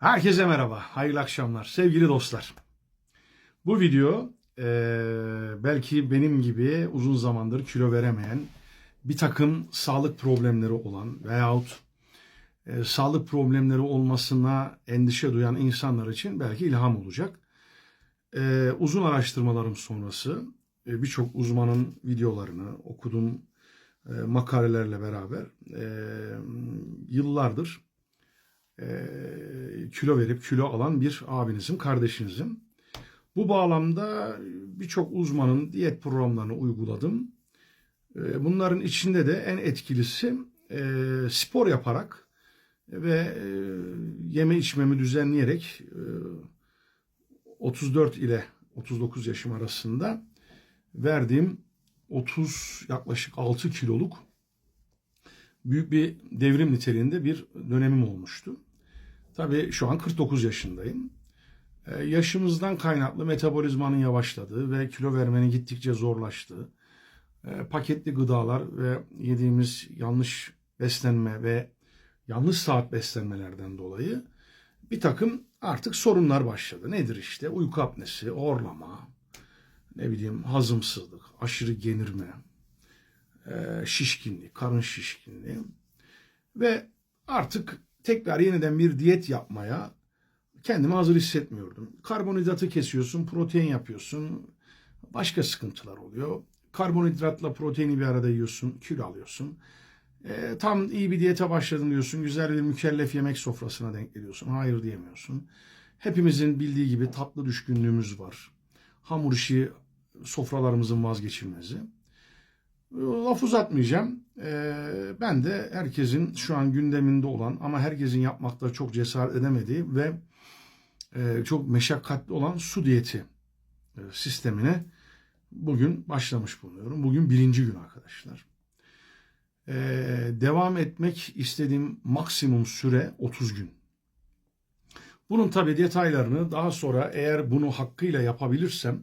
Herkese merhaba, hayırlı akşamlar sevgili dostlar. Bu video eee, belki benim gibi uzun zamandır kilo veremeyen, bir takım sağlık problemleri olan veyahut eee, sağlık problemleri olmasına endişe duyan insanlar için belki ilham olacak. Eee, uzun araştırmalarım sonrası e, birçok uzmanın videolarını okudum e, makalelerle beraber e, yıllardır e, kilo verip kilo alan bir abinizim, kardeşinizim. Bu bağlamda birçok uzmanın diyet programlarını uyguladım. E, Bunların içinde de en etkilisi e, spor yaparak ve e, yeme içmemi düzenleyerek e, 34 ile 39 yaşım arasında verdiğim 30 yaklaşık 6 kiloluk büyük bir devrim niteliğinde bir dönemim olmuştu. Tabii şu an 49 yaşındayım. Ee, yaşımızdan kaynaklı metabolizmanın yavaşladığı ve kilo vermenin gittikçe zorlaştığı, e, paketli gıdalar ve yediğimiz yanlış beslenme ve yanlış saat beslenmelerden dolayı bir takım artık sorunlar başladı. Nedir işte? Uyku apnesi, horlama, ne bileyim hazımsızlık, aşırı genirme, e, şişkinlik, karın şişkinliği ve artık tekrar yeniden bir diyet yapmaya kendimi hazır hissetmiyordum. Karbonhidratı kesiyorsun, protein yapıyorsun, başka sıkıntılar oluyor. Karbonhidratla proteini bir arada yiyorsun, kilo alıyorsun. E, tam iyi bir diyete başladın diyorsun, güzel bir mükellef yemek sofrasına denk geliyorsun. Hayır diyemiyorsun. Hepimizin bildiği gibi tatlı düşkünlüğümüz var. Hamur işi sofralarımızın vazgeçilmezi. Laf uzatmayacağım. Ee, ben de herkesin şu an gündeminde olan ama herkesin yapmakta çok cesaret edemediği ve e, çok meşakkatli olan su diyeti e, sistemine bugün başlamış bulunuyorum. Bugün birinci gün arkadaşlar. Ee, devam etmek istediğim maksimum süre 30 gün. Bunun tabi detaylarını daha sonra eğer bunu hakkıyla yapabilirsem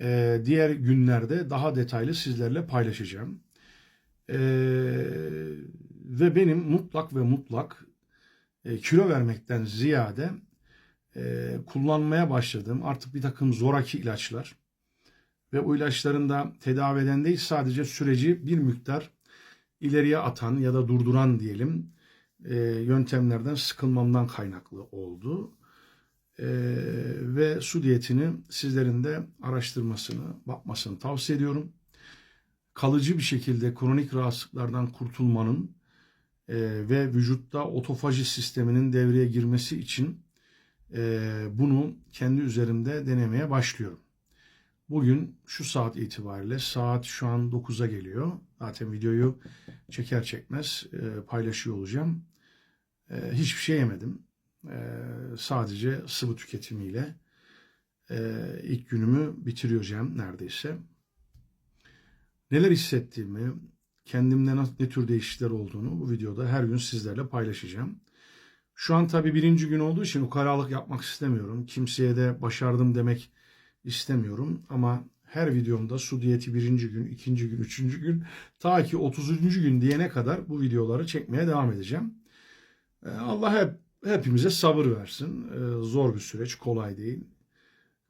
e, diğer günlerde daha detaylı sizlerle paylaşacağım. E, ve benim mutlak ve mutlak e, kilo vermekten ziyade e, kullanmaya başladığım artık bir takım zoraki ilaçlar ve o ilaçların da tedavi eden değil sadece süreci bir miktar ileriye atan ya da durduran diyelim e, yöntemlerden sıkılmamdan kaynaklı oldu. Ee, ve su diyetini sizlerin de araştırmasını, bakmasını tavsiye ediyorum. Kalıcı bir şekilde kronik rahatsızlıklardan kurtulmanın e, ve vücutta otofaji sisteminin devreye girmesi için e, bunu kendi üzerimde denemeye başlıyorum. Bugün şu saat itibariyle saat şu an 9'a geliyor. Zaten videoyu çeker çekmez e, paylaşıyor olacağım. Hiçbir şey yemedim. Sadece sıvı tüketimiyle ilk günümü bitiriyorum neredeyse. Neler hissettiğimi, kendimde ne tür değişiklikler olduğunu bu videoda her gün sizlerle paylaşacağım. Şu an tabii birinci gün olduğu için ukalalık yapmak istemiyorum. Kimseye de başardım demek istemiyorum. Ama her videomda su diyeti birinci gün, ikinci gün, üçüncü gün ta ki 30. gün diyene kadar bu videoları çekmeye devam edeceğim. Ee, Allah hep hepimize sabır versin. Ee, zor bir süreç, kolay değil.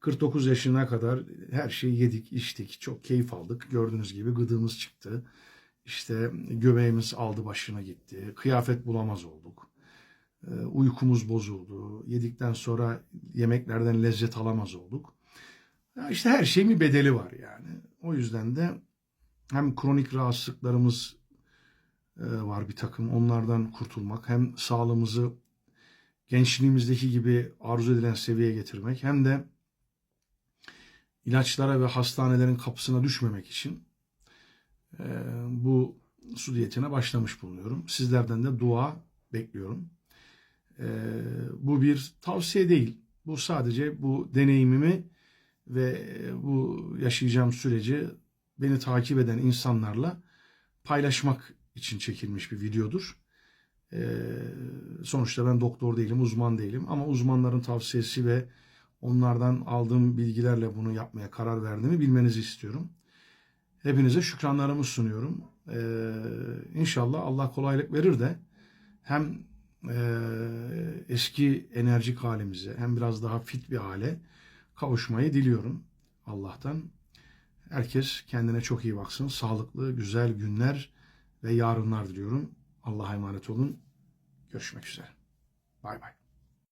49 yaşına kadar her şeyi yedik, içtik, çok keyif aldık. Gördüğünüz gibi gıdığımız çıktı. İşte göbeğimiz aldı başına gitti. Kıyafet bulamaz olduk. Ee, uykumuz bozuldu. Yedikten sonra yemeklerden lezzet alamaz olduk. İşte her şeyin bir bedeli var yani. O yüzden de hem kronik rahatsızlıklarımız e, var bir takım onlardan kurtulmak hem sağlığımızı gençliğimizdeki gibi arzu edilen seviyeye getirmek hem de ilaçlara ve hastanelerin kapısına düşmemek için e, bu su diyetine başlamış bulunuyorum. Sizlerden de dua bekliyorum. E, bu bir tavsiye değil. Bu sadece bu deneyimimi ve bu yaşayacağım süreci beni takip eden insanlarla paylaşmak için çekilmiş bir videodur. Ee, sonuçta ben doktor değilim, uzman değilim ama uzmanların tavsiyesi ve onlardan aldığım bilgilerle bunu yapmaya karar verdiğimi bilmenizi istiyorum. Hepinize şükranlarımı sunuyorum. Ee, inşallah Allah kolaylık verir de hem e, eski enerjik halimize hem biraz daha fit bir hale kavuşmayı diliyorum Allah'tan. Herkes kendine çok iyi baksın. Sağlıklı, güzel günler ve yarınlar diliyorum. Allah'a emanet olun. Görüşmek üzere. Bay bay.